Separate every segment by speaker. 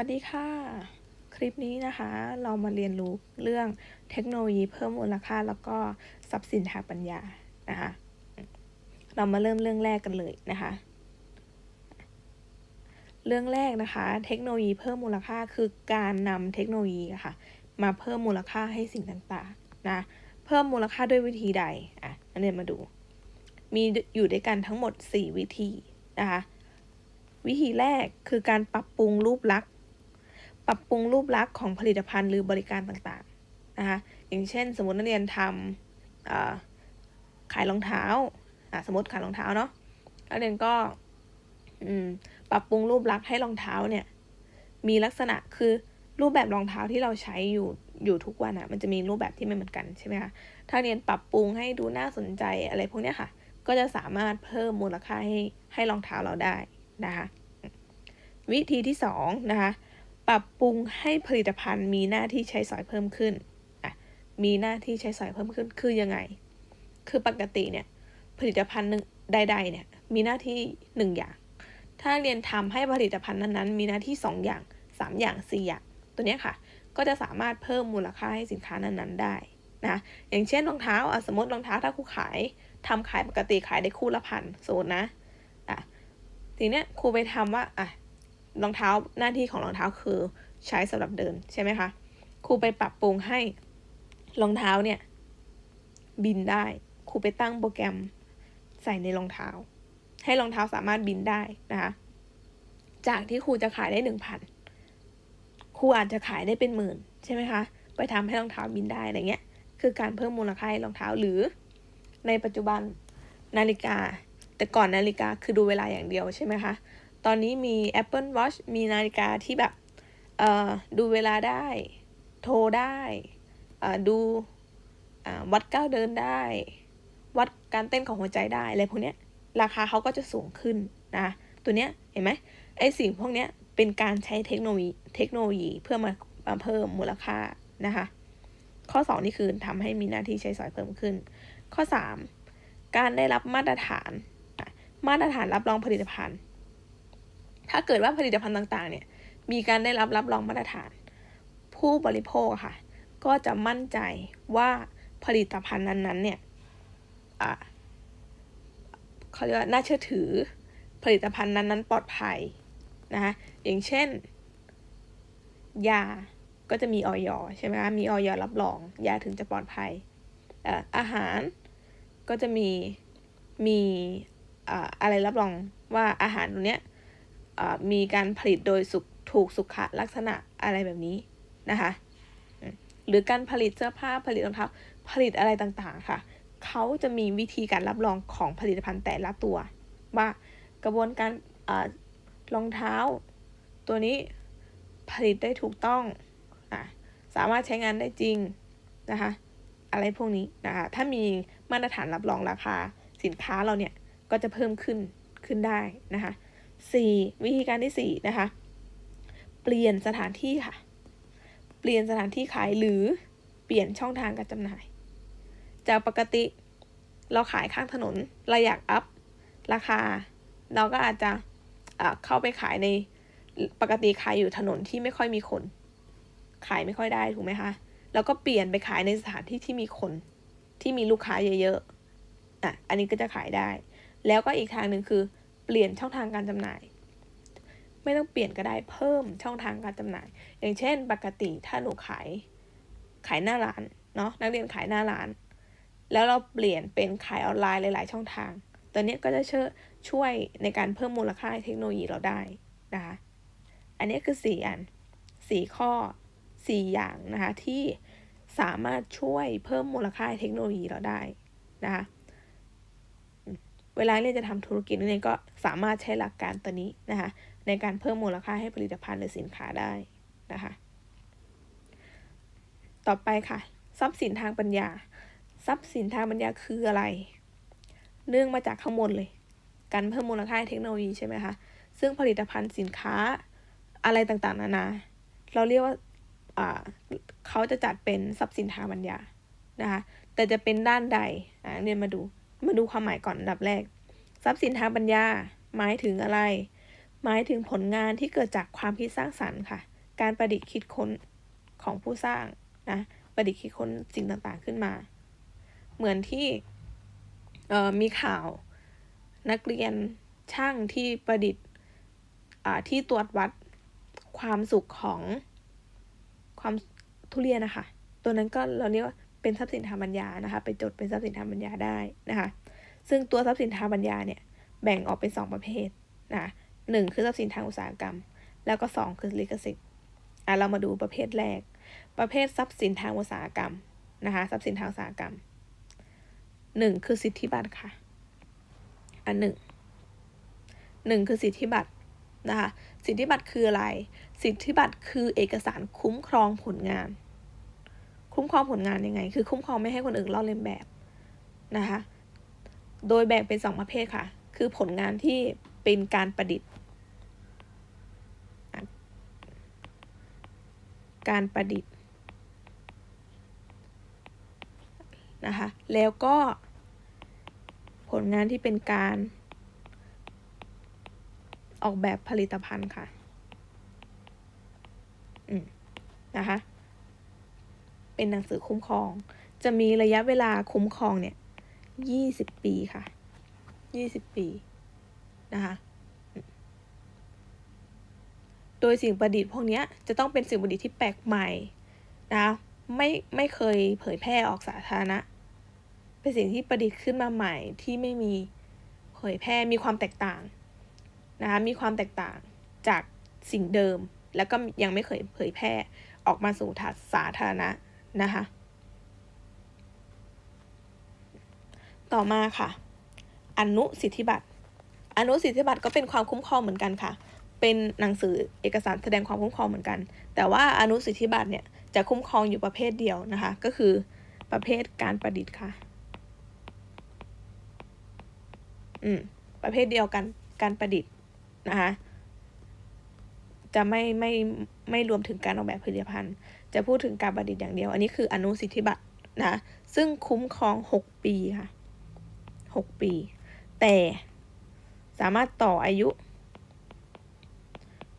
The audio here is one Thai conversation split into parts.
Speaker 1: วัสดีค่ะ คลิปนี้นะคะเรามาเรียนรู้เรื่องเทคโนโลยีเพิ่มมูลค่าแล้วก็ทรัพย์สินทางปัญญานะคะเรามาเริ่มเรื่องแรกกันเลยนะคะ เรื่องแรกนะคะ เทคโนโลยีเพิ่มมูลค่าคือการนำเทคโนโลยีะค่ะมาเพิ่มมูลค่าให้สิ่งต่างๆนะเพิ่มมูลค่าด้วยวิธีใดอะนันเรียนมาดู มีอยู่ด้วยกันทั้งหมด 4 วิธีนะคะวิธีแรกคือการปรับปรุงรูปลักษณ์ ปรับปรุงรูปลักษณ์ของผลิตภัณฑ์หรือบริการต่างๆนะคะอย่างเช่น สมมตินักเรียนทำขายรองเท้าสมมติขายรองเท้าเนาะนักเรียนก็ปรับปรุงรูปลักษณ์ให้รองเท้าเนี่ยมีลักษณะคือรูปแบบรองเท้าที่เราใช้อยู่อยู่ทุกวันอะ่ะมันจะมีรูปแบบที่ไม่เหมือนกันใช่ไหมคะถ้าเรียนปรับปรุงให้ดูน่าสนใจอะไรพวกนี้ค่ะ ก็จะสามารถเพิ่มมูลค่าให้ให้รองเท้าเราได้นะคะ วิธีที่สองนะคะ ปรับปรุงให้ผลิตภัณฑ์มีหน้าที่ใช้สอยเพิ่มขึ้นอะมีหน้าที่ใช้สอยเพิ่มขึ้นคือยังไง คือปกติเนี่ยผลิตภัณฑ์หนึ่งใดๆเนี่ยมีหน้าที่หนึ่งอย่าง ถ้าเรียนทำให้ผลิตภัณฑ์นั้นๆ มีหน้าที่สองอย่างสามอย่างสี่อย่าง ตัวนี้ค่ะ ก็จะสามารถเพิ่มมูลค่าให้สินค้านั้นๆ ได้นะอย่างเช่นรองเท้าอะสมมติรองเท้าถ้าครูขายทำขายปกติขายได้คู่ละพันโซนนะอะทีเนี้ยครูไปทำว่าอะ รองเท้าหน้าที่ของรองเท้าคือใช้สำหรับเดินใช่ไหมคะครูไปปรับปรุงให้รองเท้าเนี่ย บินได้ครูไปตั้งโปรแกรมใส่ในรองเท้า ให้รองเท้าสามารถบินได้นะคะจากที่ครูจะขายได้หนึ่งพันครูอาจจะขายได้เป็นหมื่นใช่ไหมคะไปทำให้รองเท้าบินได้อะไรเงี้ยคือการเพิ่มมูลค่าให้รองเท้าหรือ ในปัจจุบันนาฬิกา แต่ก่อนนาฬิกาคือดูเวลาอย่างเดียวใช่ไหมคะ ตอนนี้มี Apple Watch มีนาฬิกาที่แบบดูเวลาได้ โทรได้ดูวัดก้าวเดินได้ วัดการเต้นของหัวใจได้อะไรพวกนี้ราคาเขาก็จะสูงขึ้นนะตัวเนี้ยเห็นไหมไอสิ่งพวกเนี้ยเป็นการใช้เทคโนโลยีเทคโนโลยีเพื่อมามาเพิ่มมูลค่านะคะ ข้อ 2 นี่คือทำให้มีหน้าที่ใช้สอยเพิ่มขึ้น ข้อ 3 การได้รับมาตรฐาน มาตรฐานรับรองผลิตภัณฑ์ ถ้าเกิดว่าผลิตภัณฑ์ต่างๆ เนี่ย มีการได้รับรับรองมาตรฐาน ผู้บริโภคค่ะ ก็จะมั่นใจว่าผลิตภัณฑ์นั้นๆ เนี่ยเขาเรียกว่าน่าเชื่อถือ ผลิตภัณฑ์นั้นๆ ปลอดภัยนะคะอย่างเช่น ยาก็จะมีออยใช่ไหมคะมีออยรับรอง ยาถึงจะปลอดภัยอาหารก็จะมีมีอะไรรับรองว่าอาหารตัวเนี้ย มีการผลิตโดยสุถูกสุขลักษณะอะไรแบบนี้นะคะ หรือการผลิตเสื้อผ้าผลิตรองเท้าผลิตอะไรต่างๆค่ะ เขาจะมีวิธีการรับรองของผลิตภัณฑ์แต่ละตัว ว่ากระบวนการรองเท้า ตัวนี้ผลิตได้ถูกต้องอสามารถใช้งานได้จริงนะคะอะไรพวกนี้นะคะถ้ามีมาตรฐานรับรองราคาสินค้าเราเนี่ยก็จะเพิ่มขึ้นขึ้นได้นะคะ 4. วิธีการที่ 4 นะคะ เปลี่ยนสถานที่ค่ะ เปลี่ยนสถานที่ขายหรือเปลี่ยนช่องทางการจำหน่าย จากปกติเราขายข้างถนนเราอยากอัพราคา เราก็อาจจะเข้าไปขายในปกติขายอยู่ถนนที่ไม่ค่อยมีคน ขายไม่ค่อยได้ถูกไหมคะ แล้วก็เปลี่ยนไปขายในสถานที่ที่มีคน ที่มีลูกค้าเยอะๆอะอันนี้ก็จะขายได้ แล้วก็อีกทางหนึ่งคือ เปลี่ยนช่องทางการจำหน่าย ไม่ต้องเปลี่ยนก็ได้เพิ่มช่องทางการจำหน่าย อย่างเช่น ปกติถ้าหนูขายขายหน้าร้านเนาะนักเรียนขายหน้าร้าน แล้วเราเปลี่ยนเป็นขายออนไลน์หลาย ๆ ช่องทาง ตัวนี้ก็จะช่วยช่วยในการเพิ่มมูลค่าเทคโนโลยีเราได้นะคะอันนี้คือสี่อันสี่ข้อสี่อย่างนะคะที่สามารถช่วยเพิ่มมูลค่าเทคโนโลยีเราได้นะคะ เวลาเรียนจะทำธุรกิจนักเรียก็สามารถใช้หลักการตัวนี้นะคะในการเพิ่มมูลค่าให้ผลิตภัณฑ์หรือสินค้าได้นะคะต่อไปค่ะ ทรัพย์สินทางปัญญา ทรัพย์สินทางปัญญาคืออะไร เนื่องมาจากข้างบนเลย การเพิ่มมูลค่าเทคโนโลยีใช่ไหมคะ ซึ่งผลิตภัณฑ์สินค้าอะไรต่างๆ นานา เราเรียกว่าเขาจะจัดเป็นทรัพย์สินทางปัญญานะคะ แต่จะเป็นด้านใดเรียนมาดู มาดูความหมายก่อนอันดับแรก ทรัพย์สินทางปัญญา หมายถึงอะไร หมายถึงผลงานที่เกิดจากความคิดสร้างสรรค์ค่ะ การประดิษฐ์คิดค้นของผู้สร้างนะประดิษฐ์คิดค้นสิ่งต่างๆขึ้นมา เหมือนที่มีข่าวนักเรียนช่างที่ประดิษฐ์ที่ตรวจวัดความสุขของความทุเรียนนะคะ ตัวนั้นก็เราเรียกว่า เป็นทรัพย์สินทางปัญญานะคะ ไปจดเป็นทรัพย์สินทางปัญญาได้นะคะ ซึ่งตัวทรัพย์สินทางปัญญาเนี่ยแบ่งออกเป็นสองประเภทนะหนึ่งคือทรัพย์สินทางอุตสาหกรรม แล้วก็สองคือลิขสิทธิ์อะเรามาดูประเภทแรก ประเภททรัพย์สินทางอุตสาหกรรมนะคะทรัพย์สินทางอุตสาหกรรมหนึ่งคือสิทธิบัตรค่ะ อันหนึ่งหนึ่งคือสิทธิบัตรนะคะ สิทธิบัตรคืออะไร สิทธิบัตรคือเอกสารคุ้มครองผลงาน คุ้มครองผลงานยังไง คือคุ้มครองไม่ให้คนอื่นลอกเลียนแบบนะคะ โดยแบ่งเป็นสองประเภทค่ะ คือผลงานที่เป็นการประดิษฐ์ การประดิษฐ์นะคะ แล้วก็ผลงานที่เป็นการออกแบบผลิตภัณฑ์ค่ะ อืม นะคะ เป็นหนังสือคุ้มครอง จะมีระยะเวลาคุ้มครองเนี่ยยี่สิบปีค่ะยี่สิบปีนะคะ โดยสิ่งประดิษฐ์พวกนี้จะต้องเป็นสิ่งประดิษฐ์ที่แปลกใหม่นะไม่ไม่เคยเผยแพร่ออกสาธารณะ เป็นสิ่งที่ประดิษฐ์ขึ้นมาใหม่ที่ไม่มีเผยแพร่มีความแตกต่างนะคะมีความแตกต่างจากสิ่งเดิม แล้วก็ยังไม่เคยเผยแพร่ออกมาสู่สาธารณะ นะคะ ต่อมาค่ะ อนุสิทธิบัตร อนุสิทธิบัตรก็เป็นความคุ้มครองเหมือนกันค่ะ เป็นหนังสือเอกสารแสดงความคุ้มครองเหมือนกัน แต่ว่าอนุสิทธิบัตรเนี่ยจะคุ้มครองอยู่ประเภทเดียวนะคะ ก็คือประเภทการประดิษฐ์ค่ะ อืม ประเภทเดียวกัน การประดิษฐ์นะคะ จะไม่ไม่ไม่รวมถึงการออกแบบผลิตภัณฑ์ จะพูดถึงการประดิษฐ์อย่างเดียว อันนี้คืออนุสิทธิบัตรนะซึ่งคุ้มครองหกปีค่ะหกปี แต่สามารถต่ออายุ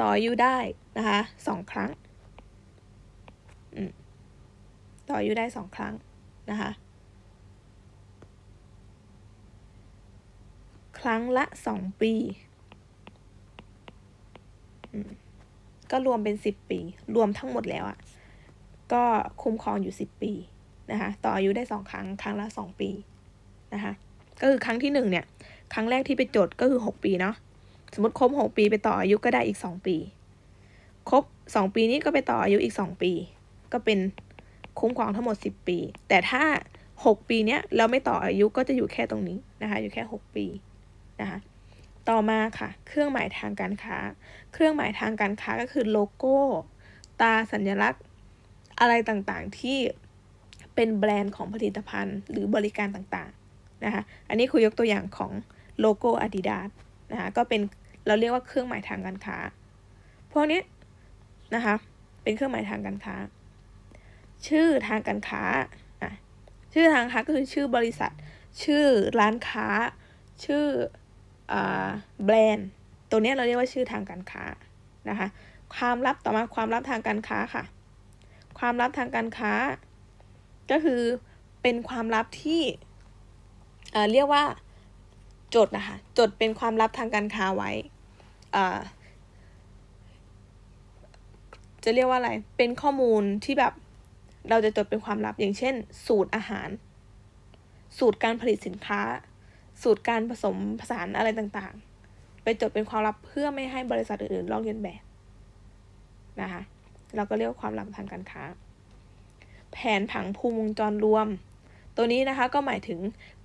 Speaker 1: ต่ออายุได้นะคะสองครั้งต่ออายุได้สองครั้งนะคะครั้งละสองปีก็รวมเป็นสิบปี รวมทั้งหมดแล้วอะ ก็คุ้มครองอยู่สิบปีนะคะต่ออายุได้สองครั้งครั้งละสองปีนะคะก็คือครั้งที่หนึ่งเนี่ย ครั้งแรกที่ไปจดก็คือหกปีเนาะสมมติครบหกปีไปต่ออายุก็ได้อีกสองปี ครบสองปีนี้ก็ไปต่ออายุอีกสองปี ก็เป็นคุ้มครองทั้งหมดสิบปี แต่ถ้าหกปีเนี้ยเราไม่ต่ออายุก็จะอยู่แค่ตรงนี้นะคะอยู่แค่หกปีนะคะต่อมาค่ะ เครื่องหมายทางการค้า เครื่องหมายทางการค้าก็คือโลโก้ ตาสัญลักษณ์ อะไรต่างๆที่เป็นแบรนด์ของผลิตภัณฑ์หรือบริการต่างๆนะคะ อันนี้คุยยกตัวอย่างของโลโก้ Adidas นะคะก็เป็นเราเรียกว่าเครื่องหมายทางการค้า พวกนี้นะคะเป็นเครื่องหมายทางการค้า ชื่อทางการค้าชื่อทางค้าก็คือชื่อบริษัท ชื่อร้านค้า ชื่อแบรนด์ ตัวนี้เราเรียกว่าชื่อทางการค้านะคะความลับต่อมาความลับทางการค้าค่ะ ความลับทางการค้า ก็คือเป็นความลับที่เเรียกว่าจดนะคะ จดเป็นความลับทางการค้าไว้ จะเรียกว่าอะไร เป็นข้อมูลที่แบบเราจะจดเป็นความลับอย่างเช่น สูตรอาหาร สูตรการผลิตสินค้า สูตรการผสมผสานอะไรต่างๆ ไปจดเป็นความลับเพื่อไม่ให้บริษัทอื่นๆลอกเลียนแบบนะคะ เราก็เรียกว่าความลับทางการค้า แผนผังภูมิวงจรรวม ตัวนี้นะคะก็หมายถึง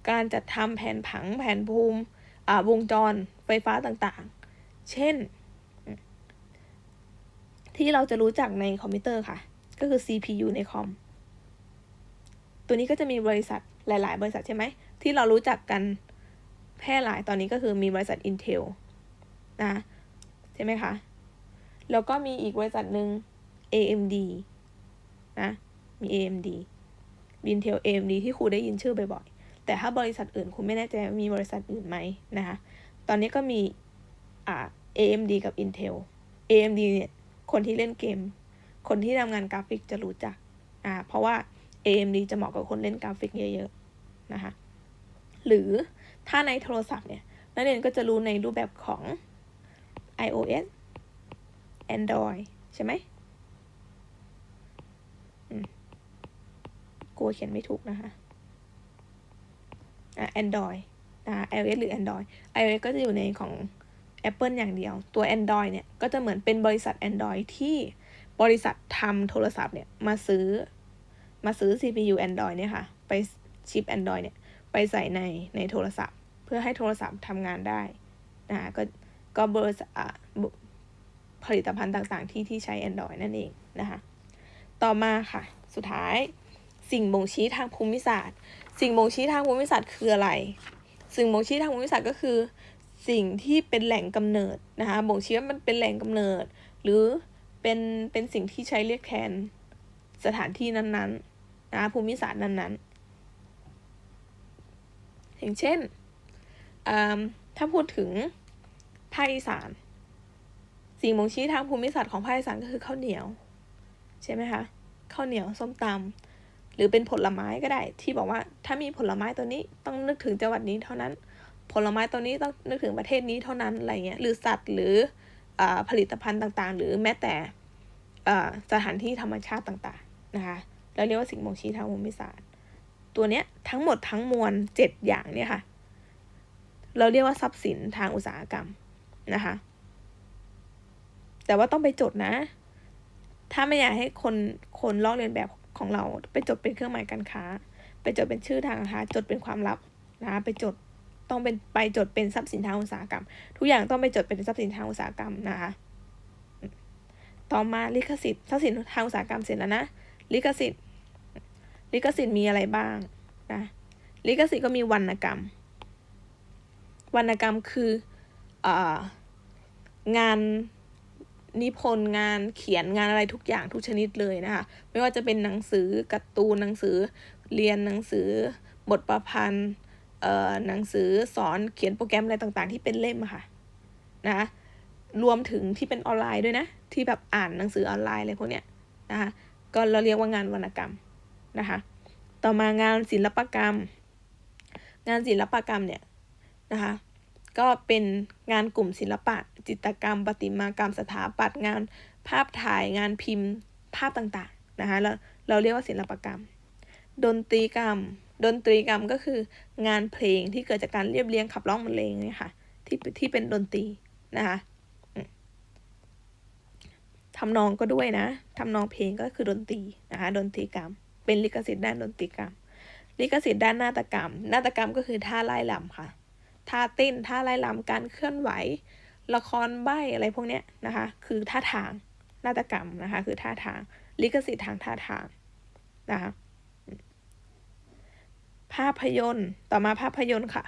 Speaker 1: การจัดทำแผนผังแผนภูมิวงจรไฟฟ้าต่างๆ เช่น ที่เราจะรู้จักในคอมพิวเตอร์ค่ะ ก็คือ CPU ในคอม ตัวนี้ก็จะมีบริษัทหลาย ๆ บริษัทใช่ไหม ที่เรารู้จักกันแพร่หลายตอนนี้ก็คือมีบริษัท Intel นะ ใช่ไหมคะ แล้วก็มีอีกบริษัทหนึ่ง AMD นะ มี AMD Intel AMD ที่ครูได้ยินชื่อบ่อยๆ แต่ถ้าบริษัทอื่นครูไม่แน่ใจว่ามีบริษัทอื่นไหมนะคะ ตอนนี้ก็มีอ่า AMD กับ Intel AMD เนี่ย คนที่เล่นเกม คนที่ทำงานกราฟิกจะรู้จัก อ่า เพราะว่า AMD จะเหมาะกับคนเล่นกราฟิกเยอะๆ นะคะ หรือถ้าในโทรศัพท์เนี่ย นักเรียนก็จะรู้ในรูปแบบของ iOS Android ใช่ไหมอืม กลัวเขียนไม่ถูกนะคะอะ Android อ่า iOS หรือ Android iOS ก็จะอยู่ในของ Apple อย่างเดียว ตัว Android เนี่ย ก็จะเหมือนเป็นบริษัท Android ที่บริษัททำโทรศัพท์เนี่ย มาซื้อ มาซื้อ CPU Android เนี่ยค่ะ ไปชิป Android เนี่ย ไปใส่ในในโทรศัพท์ เพื่อให้โทรศัพท์ทำงานได้นะคะก็ก็บริษัทผลิตภัณฑ์ต่างๆ ที่ที่ใช้ Android นั่นเองนะคะ ต่อมาค่ะ สุดท้าย สิ่งบ่งชี้ทางภูมิศาสตร์ สิ่งบ่งชี้ทางภูมิศาสตร์คืออะไร สิ่งบ่งชี้ทางภูมิศาสตร์ก็คือ สิ่งที่เป็นแหล่งกำเนิดนะคะบ่งชี้ว่ามันเป็นแหล่งกำเนิด หรือเป็นเป็นสิ่งที่ใช้เรียกแทนสถานที่นั้นๆนะคะภูมิศาสตร์นั้นๆ อย่างเช่นถ้าพูดถึงภาคอีสาน สิ่งบ่งชี้ทางภูมิศาสตร์ของภาคอีสานก็คือข้าวเหนียว ใช่ไหมคะข้าวเหนียวส้มตำ หรือเป็นผลไม้ก็ได้ ที่บอกว่าถ้ามีผลไม้ตัวนี้ต้องนึกถึงจังหวัดนี้เท่านั้น ผลไม้ตัวนี้ต้องนึกถึงประเทศนี้เท่านั้นอะไรเงี้ยหรือสัตว์หรืออผลิตภัณฑ์ต่างๆ หรือแม้แต่สถานที่ธรรมชาติต่างๆนะคะแล้วเรียกว่าสิ่งบ่งชี้ทางภูมิศาสตร์ ตัวเนี้ยทั้งหมดทั้งมวลเจ็ดอย่างเนี่ยค่ะ เราเรียกว่าทรัพย์สินทางอุตสาหกรรมนะคะ แต่ว่าต้องไปจดนะ ถ้าไม่อยากให้คนคนลอกเลียนแบบ ของเราไปจดเป็นเครื่องหมายการค้า ไปจดเป็นชื่อทางการค้าจดเป็นความลับนะไปจดต้องเป็นไปจดเป็นทรัพย์สินทางอุตสาหกรรม ทุกอย่างต้องไปจดเป็นทรัพย์สินทางอุตสาหกรรมนะคะต่อมาลิขสิทธิ์ทรัพย์สินทางอุตสาหกรรมเสร็จแล้วนะลิขสิทธิ์ ลิขสิทธิ์มีอะไรบ้างนะลิขสิทธิ์ก็มีวรรณกรรม วรรณกรรมคือองาน นิพนธ์งานเขียนงานอะไรทุกอย่างทุกชนิดเลยนะคะ ไม่ว่าจะเป็นหนังสือการ์ตูนหนังสือเรียนหนังสือบทประพันธ์เอ่อหนังสือสอนเขียนโปรแกรมอะไรต่างๆ ที่เป็นเล่มค่ะนะรวมถึงที่เป็นออนไลน์ด้วยนะ ที่แบบอ่านหนังสือออนไลน์อะไรพวกเนี้ยนะคะก็เราเรียกว่างานวรรณกรรมนะคะ ต่อมางานศิลปกรรม งานศิลปกรรมเนี่ยนะคะ ก็เป็นงานกลุ่มศิลปะ จิตรกรรม ประติมากรรมสถาปัตย์งาน ภาพถ่ายงานพิมพ์ ภาพต่างๆนะคะแล้วเราเรียกว่าศิลปกรรม ดนตรีกรรม ดนตรีกรรมก็คืองานเพลงที่เกิดจากการเรียบเรียงขับร้องบรรเลงเนี่ยค่ะที่ที่เป็นดนตรีนะคะทำนองก็ด้วยนะทำนองเพลงก็คือดนตรีนะคะดนตรีกรรม เป็นลิขสิทธิ์ด้านดนตรีกรรม ลิขสิทธิ์ด้านนาฏกรรม นาฏกรรมก็คือท่าไล่ลำค่ะ ท่าเต้นท่าไล่ลำการเคลื่อนไหว ละครใบอะไรพวกเนี้ยนะคะ คือท่าทางนาฏกรรมนะคะ คือท่าทาง ลิขสิทธิ์ทางท่าทางนะคะภาพยนตร์ต่อมาภาพยนตร์ค่ะ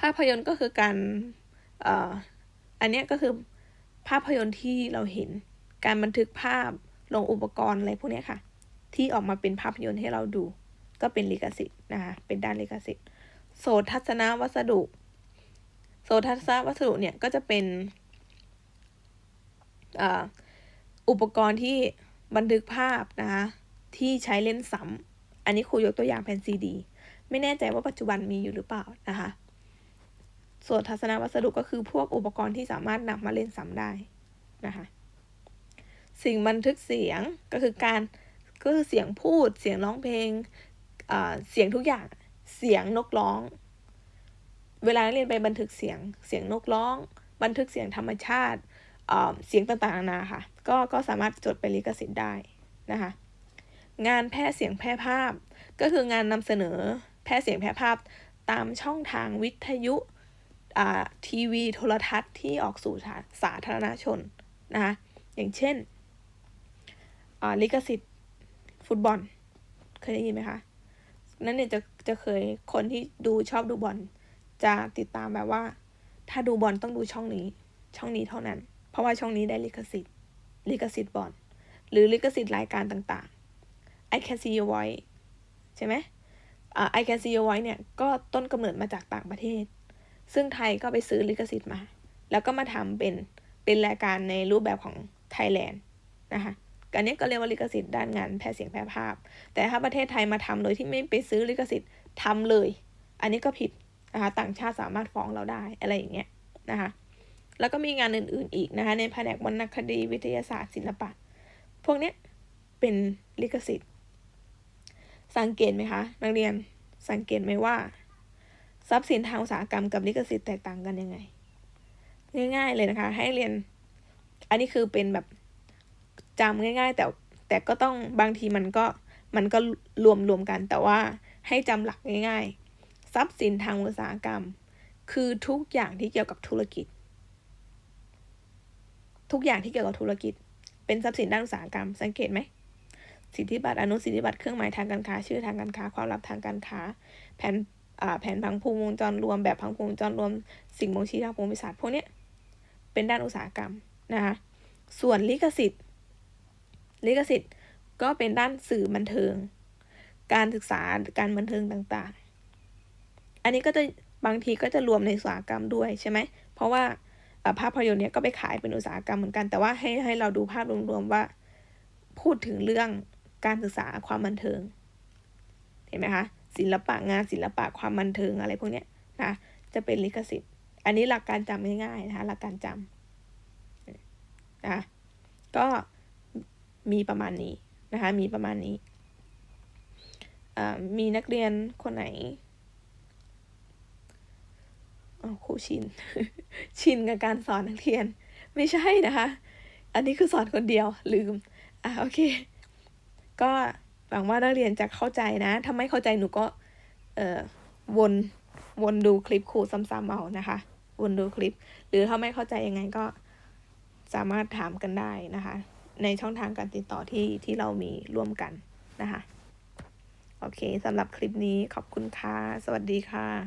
Speaker 1: ภาพยนตร์ก็คือการเอ่ออันนี้ก็คือภาพยนตร์ที่เราเห็นการบันทึกภาพลงอุปกรณ์อะไรพวกนี้ค่ะ ที่ออกมาเป็นภาพยนตร์ให้เราดู ก็เป็นลิขสิทธิ์นะคะเป็นด้านลิขสิทธิ์ โสทัศนวัสดุ โสทัศนวัสดุเนี่ยก็จะเป็นอุปกรณ์ที่บันทึกภาพนะคะที่ใช้เล่นซ้ำอันนี้ครูยกตัวอย่างแผ่นซีดี ไม่แน่ใจว่าปัจจุบันมีอยู่หรือเปล่านะคะโสทัศนวัสดุก็คือพวกอุปกรณ์ที่สามารถนำมาเล่นซ้ำได้นะคะสิ่งบันทึกเสียงก็คือการก็คือเสียงพูดเสียงร้องเพลงเสียงทุกอย่าง เสียงนกร้อง เวลาเรียนไปบันทึกเสียง เสียงนกร้อง บันทึกเสียงธรรมชาติเสียงต่างๆนานาค่ะ ก็ก็สามารถจดเป็นลิขสิทธิ์ได้นะคะ งานแพร่เสียงแพร่ภาพ ก็คืองานนำเสนอแพร่เสียงแพร่ภาพ ตามช่องทางวิทยุทีวีโทรทัศน์ที่ออกสู่สาธารณชนนะคะ อย่างเช่นลิขสิทธิ์ฟุตบอล เคยได้ยินไหมคะ นั่นเนี่ยจะจะเคยคนที่ดูชอบดูบอลจะติดตามแบบว่า ถ้าดูบอลต้องดูช่องนี้ ช่องนี้เท่านั้น เพราะว่าช่องนี้ได้ลิขสิทธิ์ ลิขสิทธิ์บอลหรือลิขสิทธิ์รายการต่างๆ I can see your voice ใช่ไหมอ่า I can see your voice เนี่ยก็ต้นกำเนิดมาจากต่างประเทศ ซึ่งไทยก็ไปซื้อลิขสิทธิ์มาแแล้วก็มาทำเป็นเป็นรายการในรูปแบบของไทยแลนด์นะคะ อันนี้ก็เรียกว่าลิขสิทธิ์ด้านงานแพร่เสียงแพร่ภาพ แต่ถ้าประเทศไทยมาทำโดยที่ไม่ไปซื้อลิขสิทธิ์ทำเลย อันนี้ก็ผิดนะคะต่างชาติสามารถฟ้องเราได้อะไรอย่างเงี้ยนะคะแล้วก็มีงานอื่นๆอีกนะคะในแผนกวรรณคดีวิทยาศาสตร์ศิลปะ พวกเนี้ยเป็นลิขสิทธิ์ สังเกตไหมคะนักเรียนสังเกตไหมว่า ทรัพย์สินทางอุตสาหกรรมกับลิขสิทธิ์แตกต่างกันยังไง ง่าย ๆ เลยนะคะ ให้เรียน อันนี้คือเป็นแบบ จำง่าย ๆ แต่แต่ก็ต้องบางทีมันก็มันก็รวมรวมกัน แต่ว่าให้จำหลักง่าย ๆ ทรัพย์สินทางอุตสาหกรรม คือทุกอย่างที่เกี่ยวกับธุรกิจ ทุกอย่างที่เกี่ยวกับธุรกิจ เป็นทรัพย์สินด้านอุตสาหกรรม สังเกตไหมสิทธิบัตรอนุสิทธิบัตรเครื่องหมายทางการค้า ชื่อทางการค้า ความลับทางการค้า แผนแผนพังภูมิวงจรรวมแบบพังภูมิวงจรรวม สิ่งบ่งชี้ทางภูมิศาสตร์พวกนี้เป็นด้านอุตสาหกรรมนะคะส่วนลิขสิทธิ์ ลิขสิทธิ์ก็เป็นด้านสื่อบันเทิง การศึกษาการบันเทิงต่างๆ อันนี้ก็จะบางทีก็จะรวมในอุตสาหกรรมด้วยใช่ไหม เพราะว่าภาพยนตร์เนี่ยก็ไปขายเป็นอุตสาหกรรมเหมือนกัน แต่ว่าให้ให้เราดูภาพรวมๆว่า พูดถึงเรื่องการศึกษาความบันเทิง เห็นไหมคะศิลปะงานศิลปะความบันเทิงอะไรพวกเนี้ยนะจะเป็นลิขสิทธิ์ อันนี้หลักการจำง่ายๆนะคะหลักการจำนะก็ มีประมาณนี้นะคะ มีประมาณนี้มีนักเรียนคนไหนครูชิน ชินกับการสอนนักเรียน ไม่ใช่นะคะ อันนี้คือสอนคนเดียวลืม อะโอเค ก็หวังว่านักเรียนจะเข้าใจนะ ถ้าไม่เข้าใจหนูก็ เอ่อ วน วนดูคลิปครูซ้ำๆเอานะคะ วนดูคลิป หรือถ้าไม่เข้าใจยังไงก็สามารถถามกันได้นะคะ ในช่องทางการติดต่อที่ที่เรามีร่วมกันนะคะ โอเคสำหรับคลิปนี้ขอบคุณค่ะ สวัสดีค่ะ